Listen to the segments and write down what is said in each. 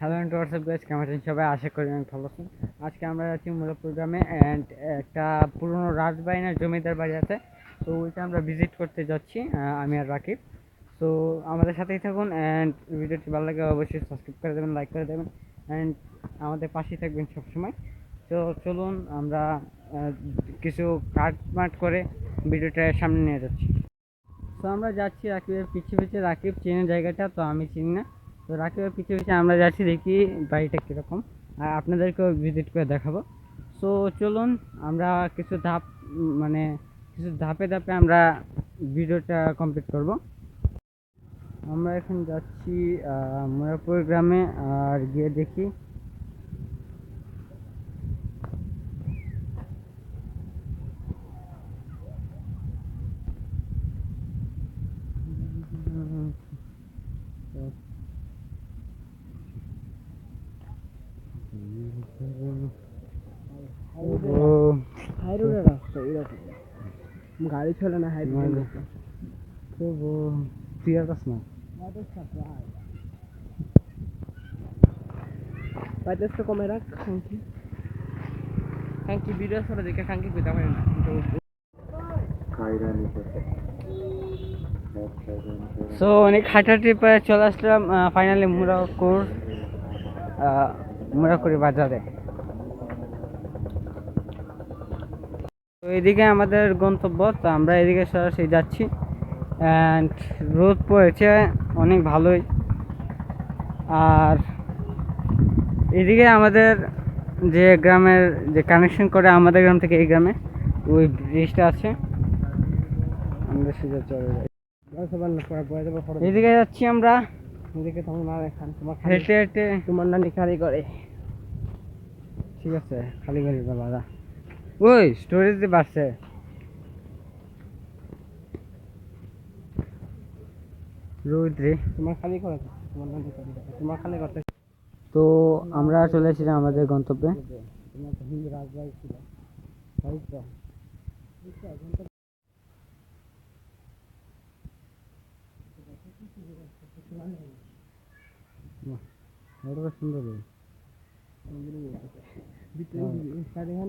Hello and WhatsApp guys কেমন আছেন সবাই? আশা করি অনেক ভালো আছেন। আজকে আমরা যাচ্ছি মুরাদপুর গ্রামে অ্যান্ড একটা পুরনো রাজবাড়িনার জমিদার বাড়ি আছে। তো ওইটা আমরা ভিজিট করতে যাচ্ছি আমি আর রাকিব। তো আমাদের সাথেই থাকুন অ্যান্ড ভিডিওটি ভালো লাগে অবশ্যই সাবস্ক্রাইব করে দেবেন লাইক করে দেবেন অ্যান্ড আমাদের পাশেই থাকবেন সবসময়। তো চলুন আমরা কিছু কাট মাট করে ভিডিওটা সামনে নিয়ে যাচ্ছি। তো আমরা যাচ্ছি রাকিবের পিছে পিছে। রাকিব চেনে জায়গাটা, তো আমি চিনি না। তো রাকিবের পিছিয়ে পিছিয়ে আমরা যাচ্ছি, দেখি বাড়িটা কীরকম। আর আপনাদেরকেও ভিজিট করে দেখাবো। সো চলুন, আমরা কিছু ধাপ মানে কিছু ধাপে ধাপে আমরা ভিডিওটা কমপ্লিট করব। আমরা এখন যাচ্ছি মোরাপুর গ্রামে, আর গিয়ে দেখি ও হাই রোডের রাস্তা এরকম গাড়ি চলে না হাই রোডের মানে- তো তুই কাছ না? কমে রাখ খাঙ্কি খাঙ্কি ভিডিও সরে দেখে খাঙ্কি কইতে পারে না। সো অনেক হাঁটাহাঁটি পরে চলে আসলাম ফাইনালি মুরাকুর মুরাকুরি বাজারে। তো এদিকে আমাদের গন্তব্য তো আমরা এদিকে সরাসরি যাচ্ছি। অ্যান্ড রোদ পড়েছে অনেক ভালোই। আর এদিকে আমাদের যে গ্রামের যে কানেকশন করে আমাদের গ্রাম থেকে এই গ্রামে ওই ব্রিজটা আছে। আমরা সোজা চলে যাই। এদিকে যাচ্ছি আমরা। এদিকে তোমার হেঁটে হেঁটে তোমার নানি খালি করে। ঠিক আছে খালি করে বাবা ওই স্টোরেজে বাড়ছে। তোমার খালি করে তোমার খালি করে তোমার খালি করতে তো আমরা চলে এসেছিলাম আমাদের গন্তব্যে। সুন্দর রে। ভিতরে সাড়ে হ্যাঁ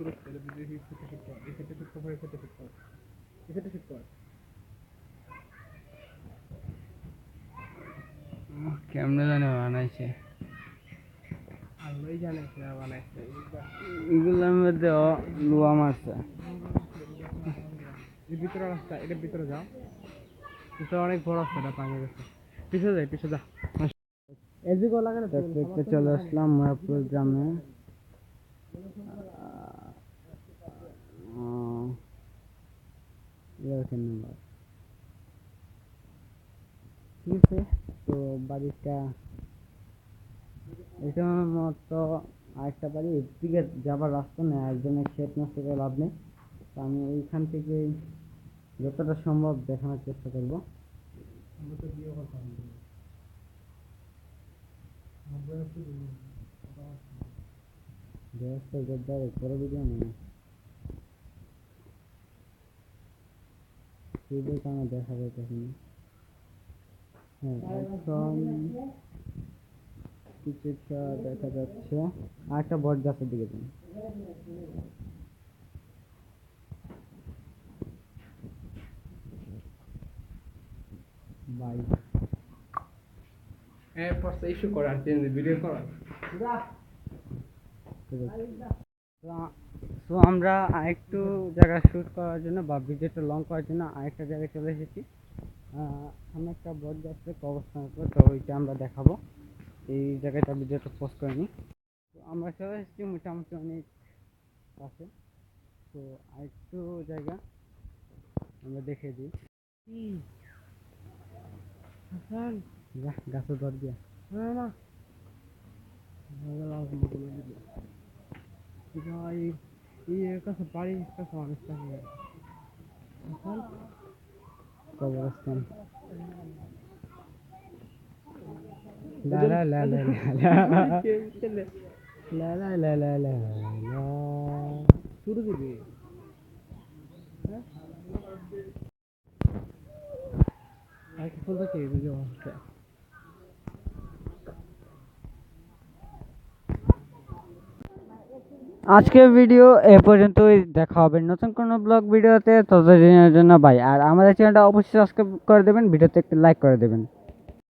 দেখতে কেমনে জানে বানাইছে? আল্লাহই জানে কিরা বানাইছে এগুলোর মধ্যে লোয়া মারছে এর ভিতরে রাস্তা এটার ভিতরে যাও। ভিতরে অনেক বড় রাস্তা এটা পানি গেছে। পিছিয়ে যাই পিছিয়ে যা। এদিকে লাগানো দেখতে চলে আসলাম মায়াপুর গ্রামে। এরকম নাম্বার ঠিক আছে, তো বাড়িটা এটা মতো আরেকটা বাড়ি, এদিকে যাবার রাস্তা নেই, একজনের ক্ষেত নষ্ট করে লাভ নেই। তো আমি এইখান থেকে যতটা সম্ভব দেখানোর চেষ্টা করব। ব্যবস্থা জোরদার পরে ভিডিও নেই। ভিডিও কারণে দেখা যাইতেছে না হ্যাঁ এখন কিছুটা দেখা যাচ্ছে। আর একটা বট গাছের দিকে যান। বাই। হ্যাঁ ইস্যু করার চেঞ্জ ভিডিও করার। তো আমরা আরেকটু জায়গা শ্যুট করার জন্য বা ভিডিওটা লং করার জন্য আরেকটা জায়গায় চলে এসেছি। আহ, আমি একটা বট গাছের অবস্থান করব তো ওইটা আমরা দেখাবো। এই জায়গাটা ভিডিওটা পোস্ট করে নিই তো আমরা চলে এসেছি মোটামুটি অনেক কাছে তো আরেকটু জায়গা আমরা দেখে দিই। চল যা গাছে ধর দিয়া। না না ভাই এই এর কাছে বাড়ির কাছে অনেক থাকে চল কবরস্থান লা লা লা লা লা লা লা লা লা লা লা শুরু দিবি আর কি ফুল দেখি ভিডিও হচ্ছে আজকের ভিডিও এ পর্যন্তই। দেখা হবে নতুন কোনো ব্লগ ভিডিওতে ততদিনের জন্য বাই আর আমাদের চ্যানেলটা অবশ্যই সাবস্ক্রাইব করে দেবেন ভিডিওতে একটি লাইক করে দেবেন।